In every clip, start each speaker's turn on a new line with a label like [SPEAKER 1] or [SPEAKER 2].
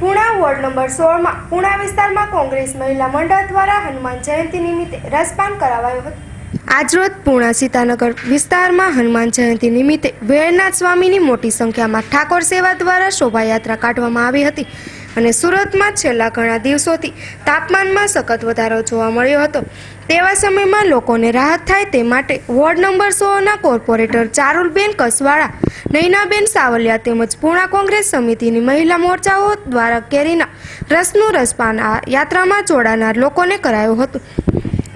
[SPEAKER 1] Puna ward number સોળમાં પુણા વિસ્તારમાં કોંગ્રેસ મહિલા મંડળ દ્વારા હનુમાન જયંતિ નિમિત્તે રસપાન કરાવાયું હતો. આજરોજ પુણા સીતાનગર વિસ્તારમાં હનુમાન જયંતિ નિમિત્તે વેળનાથ સ્વામીની મોટી સંખ્યામાં ઠાકોર સેવા દ્વારા શોભાયાત્રા કાઢવામાં આવી હતી અને સુરતમાં છેલ્લા ઘણા દિવસોથી તાપમાનમાં સખત વધારો જોવા મળ્યો હતો. તેવા સમયમાં લોકોને રાહત થાય તે માટે વોર્ડ નંબર સોળના કોર્પોરેટર ચારુલબેન કસવાળા, નૈનાબેન સાવલિયા તેમજ પૂર્ણા કોંગ્રેસ સમિતિની મહિલા મોરચાઓ દ્વારા કેરીના રસનું રસપાન આ યાત્રામાં જોડાનાર લોકોને કરાયું હતું.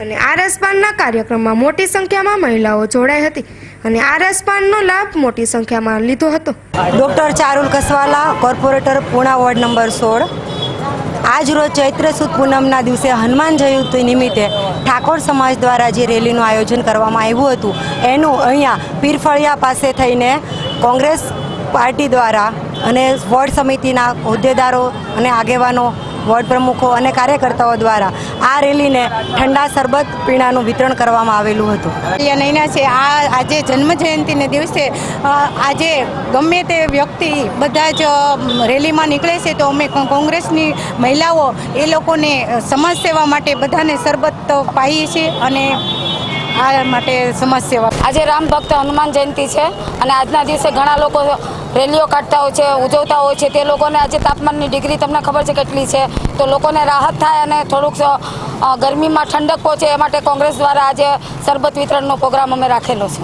[SPEAKER 1] અને આ રસપાનના કાર્યક્રમમાં મોટી સંખ્યામાં મહિલાઓ જોડાઈ હતી અને આ રસપાનનો લાભ મોટી સંખ્યામાં લીધો હતો.
[SPEAKER 2] Doctor Charul Kaswala, corporator Puna ward number સોળ. આજ રોજ ચૈત્ર સુદ પૂનમના દિવસે હનુમાન જયંતિ નિમિત્તે ઠાકોર સમાજ દ્વારા જે રેલીનું આયોજન કરવામાં આવ્યું હતું, એનું અહીંયા પીરફળિયા પાસે થઈને કોંગ્રેસ પાર્ટી દ્વારા અને વોર્ડ સમિતિના હોદ્દેદારો અને આગેવાનો વોર્ડ પ્રમુખો અને કાર્યકર્તાઓ દ્વારા આ રેલીને ઠંડા શરબત પીણાનું વિતરણ કરવામાં આવેલું હતું.
[SPEAKER 3] નૈના છે આ આજે જન્મ જયંતિને દિવસે આજે ગમે તે વ્યક્તિ બધા જ રેલીમાં નીકળે છે તો અમે કોંગ્રેસની મહિલાઓ એ લોકોને સમાજ સેવા માટે બધાને શરબત પાઈએ છીએ અને આ માટે સમાજ સેવા
[SPEAKER 4] આજે રામ ભક્ત હનુમાન જયંતિ છે અને આજના દિવસે ઘણા લોકો રેલીઓ કાઢતા હોય છે, ઉજવતા હોય છે, તે લોકોને આજે તાપમાનની ડિગ્રી તમને ખબર છે કેટલી છે. તો લોકોને રાહત થાય અને થોડુંક ગરમીમાં ઠંડક પહોંચે એ માટે કોંગ્રેસ દ્વારા આજે શરબત વિતરણનો પ્રોગ્રામ અમે રાખેલો છે.